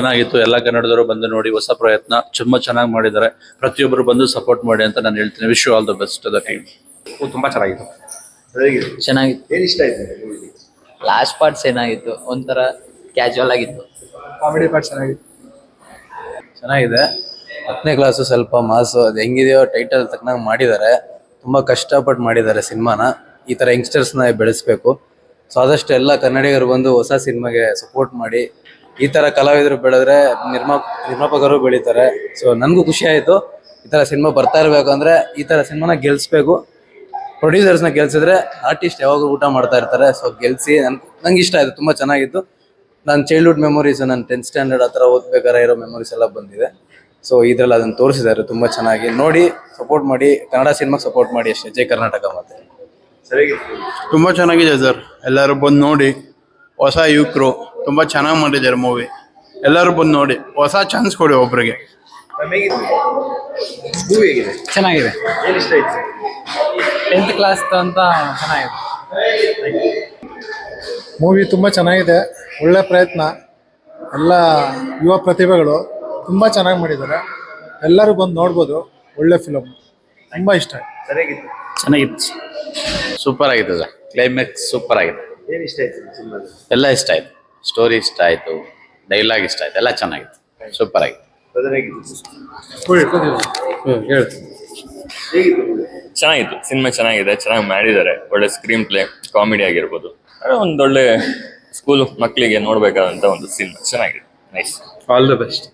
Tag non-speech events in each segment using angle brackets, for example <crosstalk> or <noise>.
ಚೆನ್ನಾಗಿತ್ತು. ಎಲ್ಲ ಕನ್ನಡದವರು ಬಂದು ನೋಡಿ ಹೊಸ ಪ್ರಯತ್ನ ತುಂಬಾ ಚೆನ್ನಾಗಿ ಮಾಡಿದ್ದಾರೆ. ಪ್ರತಿಯೊಬ್ಬರು ಬಂದು ಸಪೋರ್ಟ್ ಮಾಡಿ ಅಂತ ನಾನು ಹೇಳ್ತೀನಿ. Wish all the best the team ತುಂಬಾ ಚೆನ್ನಾಗಿತ್ತು. ಚೆನ್ನಾಗಿತ್ತು. ಏನ್ ಇಷ್ಟ ಆಯ್ತು ಲಾಸ್ಟ್ ಪಾರ್ಟ್ ಏನಾಗಿತ್ತು ಒಂಥರ ಕ್ಯಾಶುವಲ್ ಆಗಿತ್ತು. ಕಾಮಿಡಿ ಪಾರ್ಟ್ ಚೆನ್ನಾಗಿತ್ತು. ಚೆನ್ನಾಗಿದೆ. ಹತ್ತನೇ ಕ್ಲಾಸು ಸ್ವಲ್ಪ ಮಾಸು ಅದು ಹೆಂಗಿದೆಯೋ ಟೈಟಲ್ ತಕ್ಕನಾಗಿ ಮಾಡಿದ್ದಾರೆ. ತುಂಬ ಕಷ್ಟಪಟ್ಟು ಮಾಡಿದ್ದಾರೆ ಸಿನಿಮಾನ. ಈ ಥರ ಯಂಗ್ಸ್ಟರ್ಸ್ನ ಬೆಳೆಸ್ಬೇಕು. ಸೊ ಆದಷ್ಟು ಎಲ್ಲ ಕನ್ನಡಿಗರು ಬಂದು ಹೊಸ ಸಿನಿಮಾಗೆ ಸಪೋರ್ಟ್ ಮಾಡಿ ಈ ತರ ಕಲಾವಿದರು ಬೆಳೆದ್ರೆ ನಿರ್ಮಾ ನಿರ್ಮಾಪಕರು ಬೆಳೀತಾರೆ. ಸೊ ನನಗೂ ಖುಷಿ ಆಯಿತು. ಈ ಥರ ಸಿನಿಮಾ ಬರ್ತಾ ಇರಬೇಕು ಅಂದರೆ ಈ ಥರ ಸಿನಿಮಾನ ಗೆಲ್ಲಿಸ್ಬೇಕು ಪ್ರೊಡ್ಯೂಸರ್ಸ್ನ ಗೆಲ್ಸಿದ್ರೆ ಆರ್ಟಿಸ್ಟ್ ಯಾವಾಗಲೂ ಊಟ ಮಾಡ್ತಾ ಇರ್ತಾರೆ. ಸೊ ಗೆಲ್ಸಿ ನನ್ ನಂಗೆ ಇಷ್ಟ ಆಯಿತು. ತುಂಬ ಚೆನ್ನಾಗಿತ್ತು. ನನ್ನ ಚೈಲ್ಡ್ಹುಡ್ ಮೆಮೊರೀಸ್ ನನ್ನ ಟೆಂತ್ ಸ್ಟ್ಯಾಂಡರ್ಡ್ ಆ ಥರ ಓದ್ಬೇಕಾದ್ರೆ ಇರೋ ಮೆಮೊರೀಸ್ ಎಲ್ಲ ಬಂದಿದೆ. ಸೊ ಇದ್ರಲ್ಲಿ ಅದನ್ನು ತೋರಿಸಿದ್ದಾರೆ. ತುಂಬ ಚೆನ್ನಾಗಿ. ನೋಡಿ ಸಪೋರ್ಟ್ ಮಾಡಿ. ಕನ್ನಡ ಸಿನಿಮಾಗೆ ಸಪೋರ್ಟ್ ಮಾಡಿ ಅಷ್ಟೇ. ಜೈ ಕರ್ನಾಟಕ ಮತ್ತೆ ತುಂಬ ಚೆನ್ನಾಗಿದೆ ಸರ್. ಎಲ್ಲರೂ ಬಂದು ನೋಡಿ. ಹೊಸ ಯುವಕರು ತುಂಬ ಚೆನ್ನಾಗಿ ಮಾಡಿದ್ದಾರೆ ಮೂವಿ ಎಲ್ಲರೂ ಬಂದು ನೋಡಿ ಹೊಸ ಚಾನ್ಸ್ ಕೊಡಿ ಒಬ್ರಿಗೆ. ಮೂವಿ ಹೇಗಿದೆ ಚೆನ್ನಾಗಿದೆ. ಏನ್ ಇಷ್ಟ ಆಯ್ತು? ಟೆಂತ್ ಕ್ಲಾಸ್ ಅಂತ ಚೆನ್ನಾಗಿದೆ. ಮೂವಿ ತುಂಬ ಚೆನ್ನಾಗಿದೆ ಒಳ್ಳೆ ಪ್ರಯತ್ನ. ಎಲ್ಲ ಯುವ ಪ್ರತಿಭೆಗಳು ತುಂಬ ಚೆನ್ನಾಗಿ ಮಾಡಿದ್ದಾರೆ. ಎಲ್ಲರೂ ಬಂದು ನೋಡ್ಬೋದು ಒಳ್ಳೆ ಫಿಲಮ್ ತುಂಬ ಇಷ್ಟ ಚೆನ್ನಾಗಿತ್ತು. ಸೂಪರ್ ಆಗಿತ್ತು ಸರ್. ಕ್ಲೈಮ್ಯಾಕ್ಸ್ ಸೂಪರ್ ಆಗಿದೆ. ಏನ್ ಇಷ್ಟ ಆಯ್ತು ಸಿನಿಮಾದಲ್ಲಿ? ಎಲ್ಲ ಇಷ್ಟ ಆಯ್ತು. ಸ್ಟೋರಿ ಇಷ್ಟ ಆಯ್ತು ಡೈಲಾಗ್ ಇಷ್ಟ ಆಯ್ತು ಎಲ್ಲ ಚೆನ್ನಾಗಿತ್ತು. ಸೂಪರ್ ಆಗಿತ್ತು? ಚೆನ್ನಾಗಿತ್ತು ಸಿನಿಮಾ ಚೆನ್ನಾಗಿದೆ ಚೆನ್ನಾಗಿ ಮಾಡಿದ್ದಾರೆ. ಒಳ್ಳೆ ಸ್ಕ್ರೀನ್ ಪ್ಲೇ ಕಾಮಿಡಿ ಆಗಿರ್ಬೋದು. ಅದೇ ಒಂದೊಳ್ಳೆ ಸ್ಕೂಲ್ ಮಕ್ಕಳಿಗೆ ನೋಡಬೇಕಾದಂತ ಒಂದು ಸಿನಿಮಾ ಚೆನ್ನಾಗಿದೆ. ನೈಸ್ ಆಲ್ ದ ಬೆಸ್ಟ್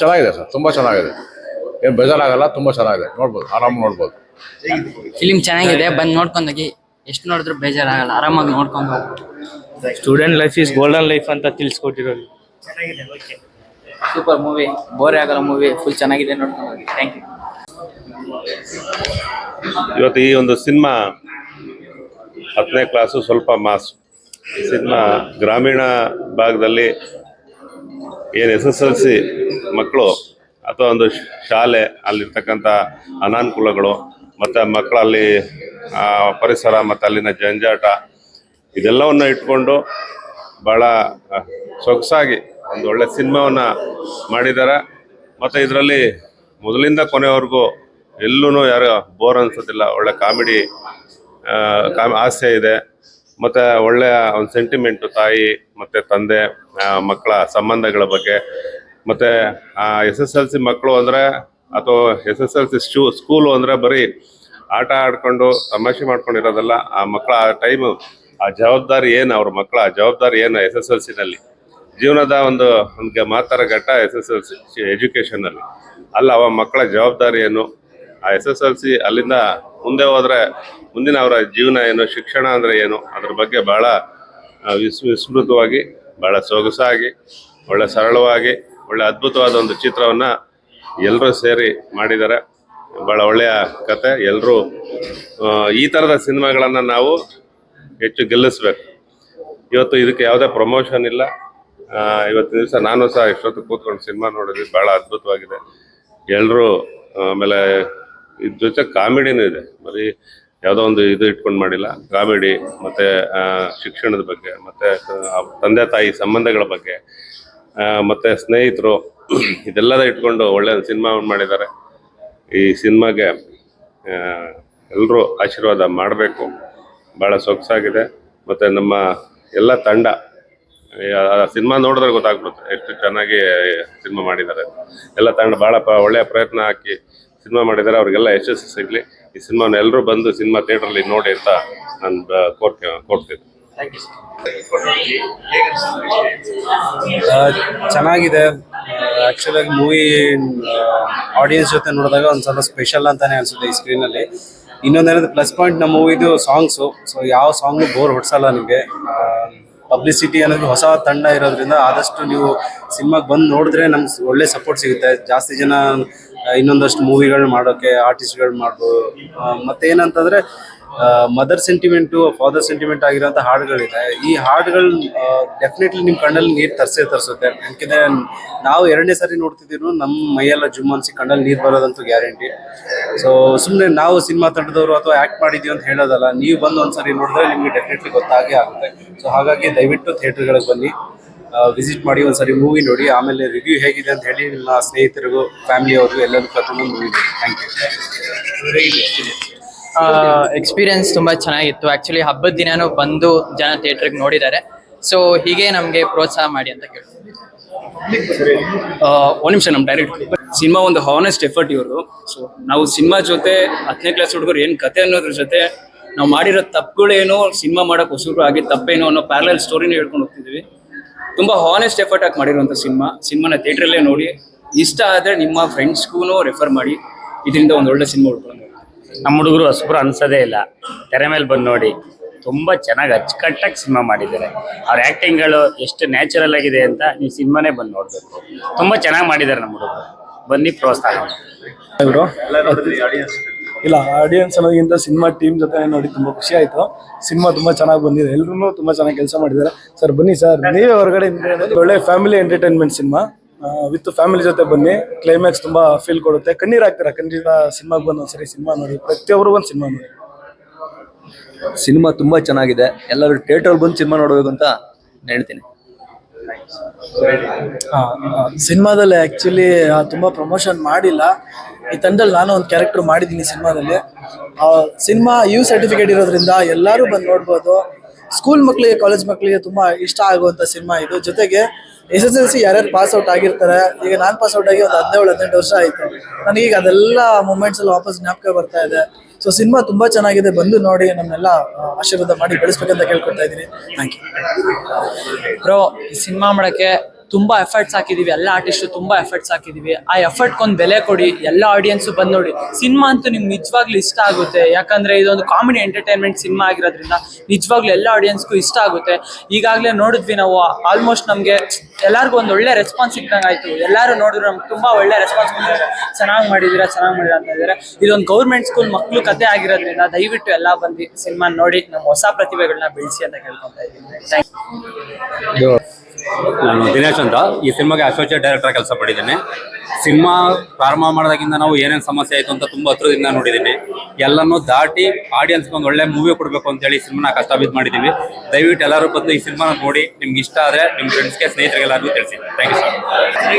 ಚೆನ್ನಾಗಿದೆ ಸರ್ ತುಂಬಾ ಚೆನ್ನಾಗಿದೆ. ಏನು ಬೇಜಾರಾಗಲ್ಲ ತುಂಬ ಚೆನ್ನಾಗಿದೆ. ನೋಡ್ಬೋದು ಆರಾಮ್ ನೋಡ್ಬೋದು. ಫಿಲಿಮ್ ಚೆನ್ನಾಗಿದೆ ಬಂದು ನೋಡ್ಕೊಂಡೋಗಿ. ಎಷ್ಟು ನೋಡಿದ್ರು ಬೇಜಾರಾಗಲ್ಲ ಆರಾಮಾಗಿ ನೋಡ್ಕೊಂಡು student life is golden life ಅಂತ ತಿಳಿಸ್ಕೊಟ್ಟಿರೋದು. ಸೂಪರ್ ಮೂವಿ ಬೋರ್ ಆಗಲ್ಲ ಮೂವಿ ಫುಲ್ ಚೆನ್ನಾಗಿದೆ ನೋಡ್ಕೊಂಡು ಹೋಗಿ. ಥ್ಯಾಂಕ್ ಯು ಇವತ್ತು ಈ ಒಂದು ಸಿನಿಮಾ ಹತ್ತನೇ ಕ್ಲಾಸು ಸ್ವಲ್ಪ ಮಾಸ್ ಸಿನಿಮಾ ಗ್ರಾಮೀಣ ಭಾಗದಲ್ಲಿ ಏನು ಎಸ್ ಎಸ್ ಎಲ್ ಸಿ ಮಕ್ಕಳು ಅಥವಾ ಒಂದು ಶಾಲೆ ಅಲ್ಲಿರ್ತಕ್ಕಂಥ ಅನಾನುಕೂಲಗಳು ಮತ್ತು ಮಕ್ಕಳಲ್ಲಿ ಪರಿಸರ ಮತ್ತು ಅಲ್ಲಿನ ಜಂಜಾಟ, ಇದೆಲ್ಲವನ್ನು ಇಟ್ಕೊಂಡು ಭಾಳ ಸೊಗಸಾಗಿ ಒಂದು ಒಳ್ಳೆ ಸಿನಿಮಾವನ್ನು ಮಾಡಿದ್ದಾರೆ. ಮತ್ತು ಇದರಲ್ಲಿ ಮೊದಲಿಂದ ಕೊನೆವರೆಗೂ ಎಲ್ಲೂ ಯಾರು ಬೋರ್ ಅನ್ಸೋದಿಲ್ಲ. ಒಳ್ಳೆ ಕಾಮಿಡಿ ಕಾಮ್ ಹಾಸ್ಯ ಇದೆ. ಮತ್ತು ಒಳ್ಳೆಯ ಒಂದು ಸೆಂಟಿಮೆಂಟು, ತಾಯಿ ಮತ್ತು ತಂದೆ ಮಕ್ಕಳ ಸಂಬಂಧಗಳ ಬಗ್ಗೆ. ಮತ್ತು ಎಸ್ ಎಸ್ ಎಲ್ ಸಿ ಮಕ್ಕಳು ಅಂದರೆ ಅಥವಾ ಎಸ್ ಎಸ್ ಎಲ್ ಸಿ ಶೂ ಸ್ಕೂಲು ಅಂದರೆ ಬರೀ ಆಟ ಆಡ್ಕೊಂಡು ತಮಾಷೆ ಮಾಡ್ಕೊಂಡಿರೋದಲ್ಲ ಆ ಮಕ್ಕಳ ಆ ಟೈಮು ಆ ಜವಾಬ್ದಾರಿ ಏನು ಅವ್ರ ಮಕ್ಕಳ ಜವಾಬ್ದಾರಿ ಏನು ಎಸ್ ಎಸ್ ಎಲ್ ಸಿನಲ್ಲಿ? ಜೀವನದ ಒಂದು ಒಂದು ಮಾತರ ಘಟ್ಟ ಎಸ್ ಎಸ್ ಎಲ್ ಸಿ ಎಜುಕೇಷನಲ್ಲಿ ಅಲ್ಲ ಅವ ಮಕ್ಕಳ ಜವಾಬ್ದಾರಿ ಏನು? ಆ ಎಸ್ ಎಸ್ ಎಲ್ ಸಿ ಅಲ್ಲಿಂದ ಮುಂದೆ ಹೋದರೆ ಮುಂದಿನ ಅವರ ಜೀವನ ಏನು ಶಿಕ್ಷಣ ಅಂದರೆ ಏನು? ಅದ್ರ ಬಗ್ಗೆ ಭಾಳ ಆ, ವಿಸ್ ವಿಸ್ತೃತವಾಗಿ ಭಾಳ ಸೊಗಸಾಗಿ ಒಳ್ಳೆ ಸರಳವಾಗಿ ಒಳ್ಳೆ ಅದ್ಭುತವಾದ ಒಂದು ಚಿತ್ರವನ್ನು ಎಲ್ಲರೂ ಸೇರಿ ಮಾಡಿದ್ದಾರೆ. ಭಾಳ ಒಳ್ಳೆಯ ಕತೆ. ಎಲ್ಲರೂ ಈ ಥರದ ಸಿನಿಮಾಗಳನ್ನು ನಾವು ಹೆಚ್ಚು ಗೆಲ್ಲಿಸ್ಬೇಕು. ಇವತ್ತು ಇದಕ್ಕೆ ಯಾವುದೇ ಪ್ರಮೋಷನ್ ಇಲ್ಲ. ಇವತ್ತಿನ ದಿವಸ ನಾನು ಸಹ ಇಷ್ಟೊತ್ತು ಕೂತ್ಕೊಂಡು ಸಿನಿಮಾ ನೋಡಿದ್ವಿ. ಭಾಳ ಅದ್ಭುತವಾಗಿದೆ. ಎಲ್ಲರೂ ಆಮೇಲೆ ಇದ್ರ ಜೊತೆ ಕಾಮಿಡಿನೂ ಇದೆ. ಬರೀ ಯಾವುದೋ ಒಂದು ಇದು ಇಟ್ಕೊಂಡು ಮಾಡಿಲ್ಲ. ಕಾಮಿಡಿ ಮತ್ತು ಶಿಕ್ಷಣದ ಬಗ್ಗೆ, ಮತ್ತು ತಂದೆ ತಾಯಿ ಸಂಬಂಧಗಳ ಬಗ್ಗೆ ಮತ್ತೆ ಸ್ನೇಹಿತರು <coughs> ಇದೆಲ್ಲದ ಇಟ್ಕೊಂಡು ಒಳ್ಳೆ ಸಿನಿಮಾ ಮಾಡಿದ್ದಾರೆ. ಈ ಸಿನಿಮಾಗೆ ಎಲ್ಲರೂ ಆಶೀರ್ವಾದ ಮಾಡಬೇಕು. ಭಾಳ ಸೊಗಸಾಗಿದೆ. ಮತ್ತು ನಮ್ಮ ಎಲ್ಲ ತಂಡ ಸಿನಿಮಾ ನೋಡಿದ್ರೆ ಗೊತ್ತಾಗ್ಬಿಡುತ್ತೆ ಎಷ್ಟು ಚೆನ್ನಾಗಿ ಸಿನಿಮಾ ಮಾಡಿದ್ದಾರೆ. ಎಲ್ಲ ತಂಡ ಭಾಳ ಪ, ಒಳ್ಳೆಯ ಪ್ರಯತ್ನ ಹಾಕಿ ಸಿನಿಮಾ ಮಾಡಿದ್ದಾರೆ. ಅವರಿಗೆಲ್ಲ ಯಶಸ್ಸು ಸಿಗಲಿ. ಈ ಸಿನಿಮಾನ ಎಲ್ಲರೂ ಬಂದು ಸಿನಿಮಾ ಥಿಯೇಟ್ರಲ್ಲಿ ನೋಡಿ ಅಂತ ನಾನು ಕೋರ್ಕೆ ಕೋರ್ತೀನಿ ಚೆನ್ನಾಗಿದೆ. ಆ್ಯಕ್ಚುಲಾಗಿ ಮೂವಿ ಆಡಿಯನ್ಸ್ ಜೊತೆ ನೋಡಿದಾಗ ಒಂದು ಸ್ವಲ್ಪ ಸ್ಪೆಷಲ್ ಅಂತಾನೆ ಅನ್ಸುತ್ತೆ ಈ ಸ್ಕ್ರೀನಲ್ಲಿ ಇನ್ನೊಂದೇನಂದ್ರೆ ಪ್ಲಸ್ ಪಾಯಿಂಟ್ ನಮ್ಮ ಮೂವಿದು ಸಾಂಗ್ಸು ಸೊ ಯಾವ ಸಾಂಗು ಬೋರ್ ಹೊಡ್ಸಲ್ಲ ನಿಮಗೆ. ಪಬ್ಲಿಸಿಟಿ ಅನ್ನೋದು ಹೊಸ ತಂಡ ಇರೋದ್ರಿಂದ ಆದಷ್ಟು ನೀವು ಸಿನಿಮಾಗೆ ಬಂದು ನೋಡಿದ್ರೆ ನಮ್ಗೆ ಒಳ್ಳೆ ಸಪೋರ್ಟ್ ಸಿಗುತ್ತೆ. ಜಾಸ್ತಿ ಜನ ಇನ್ನೊಂದಷ್ಟು ಮೂವಿಗಳು ಮಾಡೋಕ್ಕೆ ಆರ್ಟಿಸ್ಟ್ಗಳು ಮಾಡ್ಬೋದು ಮತ್ತೇನಂತಂದರೆ ಮದರ್ ಸೆಂಟಿಮೆಂಟು ಫಾದರ್ ಸೆಂಟಿಮೆಂಟ್ ಆಗಿರೋಂಥ ಹಾಡುಗಳಿದೆ. ಈ ಹಾಡುಗಳು ಡೆಫಿನೆಟ್ಲಿ ನಿಮ್ಮ ಕಣ್ಣಲ್ಲಿ ನೀರು ತರಿಸೇ ತರಿಸುತ್ತೆ. ಯಾಕೆಂದರೆ ನಾವು ಎರಡನೇ ಸಾರಿ ನೋಡ್ತಿದ್ದೀವಿ ನಮ್ಮ ಮೈಯೆಲ್ಲ ಜುಮ್ ಅನಿಸಿ ಕಣ್ಣಲ್ಲಿ ನೀರು ಬರೋದಂತೂ ಗ್ಯಾರಂಟಿ ಸೊ ಸುಮ್ಮನೆ ನಾವು ಸಿನಿಮಾ ತಂಡದವರು ಅಥವಾ ಆ್ಯಕ್ಟ್ ಮಾಡಿದ್ದೀವಿ ಅಂತ ಹೇಳೋದಲ್ಲ, ನೀವು ಬಂದು ಒಂದ್ಸರಿ ನೋಡಿದ್ರೆ ನಿಮಗೆ ಡೆಫಿನೆಟ್ಲಿ ಗೊತ್ತಾಗೇ ಆಗುತ್ತೆ. ಸೊ ಹಾಗಾಗಿ ದಯವಿಟ್ಟು ಥಿಯೇಟರ್ಗಳಿಗೆ ಬನ್ನಿ. ವಿಸಿಟ್ ಮಾಡಿ ಒಂದ್ಸರಿ ಮೂವಿ ನೋಡಿ, ಆಮೇಲೆ ರಿವ್ಯೂ ಹೇಗಿದೆ ಅಂತ ಹೇಳಿ ನಿಮ್ಮ ಸ್ನೇಹಿತರಿಗೂ ಫ್ಯಾಮಿಲಿ ಎಲ್ಲರಿಗೂ ಕರ್ಕೊಂಡು ಮೂವಿ ನೋಡಿ. ಥ್ಯಾಂಕ್ ಯು ಎಕ್ಸ್ಪೀರಿಯನ್ಸ್ ತುಂಬಾ ಚೆನ್ನಾಗಿತ್ತು. ಆ್ಯಕ್ಚುಲಿ ಹಬ್ಬದ ದಿನಾನು ಬಂದು ಜನ ಥಿಯೇಟ್ರಿಗೆ ನೋಡಿದ್ದಾರೆ. ಸೊ ಹೀಗೆ ನಮಗೆ ಪ್ರೋತ್ಸಾಹ ಮಾಡಿ ಅಂತ ಕೇಳಿ ಒಂದು ನಿಮಿಷ ನಮ್ಮ ಡೈರೆಕ್ಟ್ ಸಿನಿಮಾ ಒಂದು ಹಾನೆಸ್ಟ್ ಎಫರ್ಟ್ ಇವರು ಸೊ ನಾವು ಸಿನಿಮಾ ಜೊತೆ ಹತ್ತನೇ ಕ್ಲಾಸ್ ಹುಡುಗರು ಏನು ಕತೆ ಅನ್ನೋದ್ರ ಜೊತೆ, ನಾವು ಮಾಡಿರೋ ತಪ್ಪುಗಳೇನು, ಸಿನಿಮಾ ಮಾಡೋಕ್ಕೆ ಹೊಸರು ಆಗಿ ತಪ್ಪೇನೋ ಅನ್ನೋ ಪ್ಯಾರಲಲ್ ಸ್ಟೋರಿನ ಹೇಳ್ಕೊಂಡು ಹೋಗ್ತಿದ್ವಿ. ತುಂಬಾ ಹಾನೆಸ್ಟ್ ಎಫರ್ಟ್ ಆಗಿ ಮಾಡಿರುವಂಥ ಸಿನಿಮಾ. ಸಿನಿಮಾನ ಥಿಯೇಟ್ರಲ್ಲೇ ನೋಡಿ, ಇಷ್ಟ ಆದರೆ ನಿಮ್ಮ ಫ್ರೆಂಡ್ಸ್ಗೂ ರೆಫರ್ ಮಾಡಿ, ಇದರಿಂದ ಒಂದು ಒಳ್ಳೆ ಸಿನಿಮಾ ಉಳ್ಕೊಂಡು ನಮ್ಮ ಹುಡುಗರು ಹೊಸಬ್ರು ಅನ್ಸೋದೇ ಇಲ್ಲ. ತೆರೆ ಮೇಲೆ ಬಂದು ನೋಡಿ ತುಂಬಾ ಚೆನ್ನಾಗಿ ಅಚ್ಚುಕಟ್ಟಾಗಿ ಸಿನಿಮಾ ಮಾಡಿದ್ದಾರೆ. ಅವ್ರ ಆ್ಯಕ್ಟಿಂಗ್ಗಳು ಎಷ್ಟು ನ್ಯಾಚುರಲ್ ಆಗಿದೆ ಅಂತ ನೀವು ಸಿನಿಮಾನೇ ಬಂದು ನೋಡಬೇಕು. ತುಂಬಾ ಚೆನ್ನಾಗಿ ಮಾಡಿದ್ದಾರೆ ನಮ್ಮ ಹುಡುಗರು. ಬನ್ನಿ ಪ್ರೋತ್ಸಾಹ. ಇಲ್ಲ ಆಡಿಯನ್ಸ್ ಅನ್ನೋದಕ್ಕಿಂತ ಸಿನಿಮಾ ಟೀಮ್ ಜೊತೆ ನೋಡಿ ತುಂಬಾ ಖುಷಿ ಆಯ್ತು. ಸಿನಿಮಾ ತುಂಬಾ ಚೆನ್ನಾಗಿ ಬಂದಿದೆ. ಎಲ್ಲರೂ ತುಂಬಾ ಚೆನ್ನಾಗಿ ಕೆಲಸ ಮಾಡಿದ್ದಾರೆ. ಸರ್ ಬನ್ನಿ ಸರ್. ನೀವೇ ಹೊರಗಡೆ ಒಳ್ಳೆ family entertainment cinema. With family ಜೊತೆ ಬನ್ನಿ. ಕ್ಲೈಮ್ಯಾಕ್ಸ್ ತುಂಬಾ ಫೀಲ್ ಕೊಡುತ್ತೆ. ಕಣ್ಣೀರ್ ಹಾಕ್ತೀರಾ? ಖಂಡಿತ ಸಿನಿಮಾಗೆ ಬಂದು ಒಂದ್ಸರಿ ಸಿನಿಮಾ ನೋಡಿ. ಪ್ರತಿಯೊಬ್ಬರು ಒಂದು ಸಿನಿಮಾ ನೋಡಿ. ಸಿನಿಮಾ ತುಂಬಾ ಚೆನ್ನಾಗಿದೆ. ಎಲ್ಲರೂ ಥಿಯೇಟರ್ ಬಂದು ಸಿನಿಮಾ ನೋಡಬೇಕು ಅಂತ ಹೇಳ್ತೀನಿ. ಸಿನಿಮಾದಲ್ಲಿ ಆಕ್ಚುಲಿ ತುಂಬಾ ಪ್ರಮೋಷನ್ ಮಾಡಿಲ್ಲ. ಈ ತಂಡದಲ್ಲಿ ನಾನು ಒಂದು ಕ್ಯಾರೆಕ್ಟರ್ ಮಾಡಿದ್ದೀನಿ ಸಿನಿಮಾದಲ್ಲಿ. ಸಿನಿಮಾ ಯು ಸರ್ಟಿಫಿಕೇಟ್ ಇರೋದ್ರಿಂದ ಎಲ್ಲರೂ ಬಂದು ನೋಡ್ಬೋದು. ಸ್ಕೂಲ್ ಮಕ್ಕಳಿಗೆ ಕಾಲೇಜ್ ಮಕ್ಕಳಿಗೆ ತುಂಬಾ ಇಷ್ಟ ಆಗುವಂತ ಸಿನಿಮಾ ಇದು. ಜೊತೆಗೆ ಎಸ್ ಎಸ್ ಎಲ್ ಸಿ ಯಾರ್ಯಾರು ಪಾಸ್ ಔಟ್ ಆಗಿರ್ತಾರೆ, ಈಗ ನಾನು ಪಾಸ್ ಔಟ್ ಆಗಿ ಒಂದು ಹದಿನೇಳು, ಹದಿನೆಂಟು ವರ್ಷ ಆಯ್ತು. ಈಗ ಅದೆಲ್ಲ ಮೂಮೆಂಟ್ಸ್ ಎಲ್ಲ ವಾಪಸ್ ಜ್ಞಾಪಕ ಬರ್ತಾ ಇದೆ. ಸೊ ಸಿನಿಮಾ ತುಂಬಾ ಚೆನ್ನಾಗಿದೆ, ಬಂದು ನೋಡಿ ನಮ್ಮೆಲ್ಲ ಆಶೀರ್ವಾದ ಮಾಡಿ ಬೆಳೆಸ್ಬೇಕಂತ ಕೇಳ್ಕೊತಾ ಇದ್ದೀನಿ. ಥ್ಯಾಂಕ್ ಯು ಬ್ರೋ ಸಿನಿಮಾ ಮಾಡಕ್ಕೆ ತುಂಬಾ ಎಫರ್ಟ್ಸ್ ಹಾಕಿದೀವಿ. ಎಲ್ಲ ಆರ್ಟಿಸ್ಟ್ ತುಂಬಾ ಎಫರ್ಟ್ಸ್ ಹಾಕಿದೀವಿ. ಆ ಎಫರ್ಟ್ ಒಂದು ಬೆಲೆ ಕೊಡಿ. ಎಲ್ಲ ಆಡಿಯನ್ಸ್ ಬಂದ್ ನೋಡಿ. ಸಿನಿಮಾ ಅಂತೂ ನಿಮ್ಗೆ ನಿಜವಾಗ್ಲೂ ಇಷ್ಟ ಆಗುತ್ತೆ. ಯಾಕಂದ್ರೆ ಇದೊಂದು ಕಾಮಿಡಿ ಎಂಟರ್ಟೈನ್ಮೆಂಟ್ ಸಿನಿಮಾ ಆಗಿರೋದ್ರಿಂದ ನಿಜವಾಗ್ಲೂ ಎಲ್ಲ ಆಡಿಯನ್ಸ್ಗೂ ಇಷ್ಟ ಆಗುತ್ತೆ. ಈಗಾಗಲೇ ನೋಡಿದ್ವಿ ನಾವು ಆಲ್ಮೋಸ್ಟ್ ನಮಗೆ ಎಲ್ಲರಿಗೂ ಒಂದು ಒಳ್ಳೆ ರೆಸ್ಪಾನ್ಸ್ ಸಿಕ್ಕಂಗೆ ಆಯ್ತು. ಎಲ್ಲರೂ ನೋಡಿದ್ರು ನಮ್ಗೆ ತುಂಬಾ ಒಳ್ಳೆ ರೆಸ್ಪಾನ್ಸ್ ಬಂದಿದ್ದಾರೆ ಚೆನ್ನಾಗಿ ಮಾಡಿದ್ದೀರಾ ಚೆನ್ನಾಗಿ ಮಾಡಿದ ಅಂತ ಇದ್ದಾರೆ ಇದೊಂದು ಗೌರ್ಮೆಂಟ್ ಸ್ಕೂಲ್ ಮಕ್ಕಳು ಕತೆ ಆಗಿರೋದ್ರಿಂದ ದಯವಿಟ್ಟು ಎಲ್ಲ ಬಂದು ಸಿನಿಮಾ ನೋಡಿ ನಮ್ಮ ಹೊಸ ಪ್ರತಿಭೆಗಳನ್ನ ಬೆಳೆಸಿ ಅಂತ ಕೇಳ್ಕೊತಾ ಇದ್ದೀನಿ. ಥ್ಯಾಂಕ್ ನಾನು ದಿನೇಶ್ ಅಂತ. ಈ ಸಿನಿಮಾಗೆ ಅಸೋಸಿಯೇಟ್ ಡೈರೆಕ್ಟರ್ ಕೆಲಸ ಪಡಿದ್ದೀನಿ ಸಿನಿಮಾ ಪ್ರಾರಂಭ ಮಾಡಿದಾಗಿಂದ ನಾವು ಏನೇನು ಸಮಸ್ಯೆ ಆಯಿತು ಅಂತ ತುಂಬ ಹತ್ರದಿಂದ ನೋಡಿದ್ದೀನಿ ಎಲ್ಲನೂ ದಾಟಿ ಆಡಿಯನ್ಸ್ಗೆ ಒಂದು ಒಳ್ಳೆ ಮೂವಿ ಕೊಡಬೇಕು ಅಂತ ಹೇಳಿ ಸಿನಿಮಾನ ಕಷ್ಟ ಬಿದ್ದು ಮಾಡಿದ್ದೀವಿ ದಯವಿಟ್ಟು ಎಲ್ಲರೂ ಬಂದು ಈ ಸಿನಿಮಾನ ನೋಡಿ. ನಿಮ್ಗೆ ಇಷ್ಟ ಆದರೆ ನಿಮ್ಮ ಫ್ರೆಂಡ್ಸ್ಗೆ ಸ್ನೇಹಿತರಿಗೆಲ್ಲರಿಗೂ ತಿಳಿಸಿ. Thank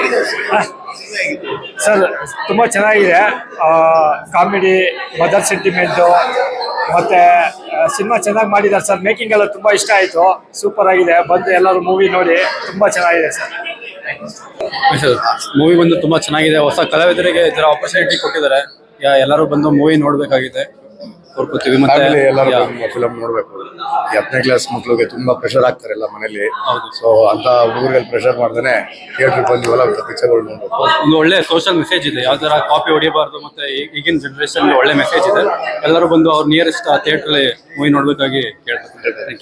you sir? ಸರ್, ತುಂಬ ಚೆನ್ನಾಗಿದೆ. ಕಾಮಿಡಿ, ಮದರ್ ಸೆಂಟಿಮೆಂಟು, ಮತ್ತು ಸಿನಿಮಾ ಚೆನ್ನಾಗಿ ಮಾಡಿದ್ದಾರೆ ಸರ್. ಮೇಕಿಂಗ್ ಎಲ್ಲ ತುಂಬ ಇಷ್ಟ ಆಯಿತು. ಸೂಪರ್ ಆಗಿದೆ. ಬಂದು ಎಲ್ಲರೂ ಮೂವಿ ನೋಡಿ, ತುಂಬ ಚೆನ್ನಾಗಿದೆ ಸರ್. ಮೂವಿ ಬಂದು ತುಂಬ ಚೆನ್ನಾಗಿದೆ. ಹೊಸ ಕಲಾವಿದರಿಗೆ ಇದರ ಆಪರ್ಚುನಿಟಿ ಕೊಟ್ಟಿದ್ದಾರೆ. ಎಲ್ಲರೂ ಬಂದು ಮೂವಿ ನೋಡ್ಬೇಕಾಗಿದೆ. ಕೋರ್ಕೋತೀವಿ ಮತ್ತೆ ಎಲ್ಲರೂ ಫಿಲಮ್ ನೋಡ್ಬೇಕು. ಈ ಹತ್ತನೇ ಕ್ಲಾಸ್ ಮಕ್ಳಿಗೆ ತುಂಬಾ ಪ್ರೆಷರ್ ಆಗ್ತಾರೆ ಎಲ್ಲ ಮನೇಲಿ. ಹೌದು. ಸೊ ಅಂತ ಹುಡುಗರಿಗೆ ಪ್ರೆಷರ್ ಮಾಡ್ದೇನೆ ಥಿಯೇಟರ್ ಬಂದು ಇವೆಲ್ಲ ಪಿಕ್ಚರ್ಗಳು ನೋಡ್ಬೇಕು. ಒಂದು ಒಳ್ಳೆ ಸೋಷಿಯಲ್ ಮೆಸೇಜ್ ಇದೆ. ಯಾವ ತರ ಕಾಪಿ ಹೊಡಿಬಾರ್ದು ಮತ್ತೆ ಈಗಿನ ಜನರೇಷನ್ ಒಳ್ಳೆ ಮೆಸೇಜ್ ಇದೆ. ಎಲ್ಲರೂ ಬಂದು ಅವ್ರ ನಿಯರೆಸ್ಟ್ ಥಿಯೇಟರ್ ಮೂವಿ ನೋಡ್ಬೇಕಾಗಿ ಕೇಳ್ತಾರೆ.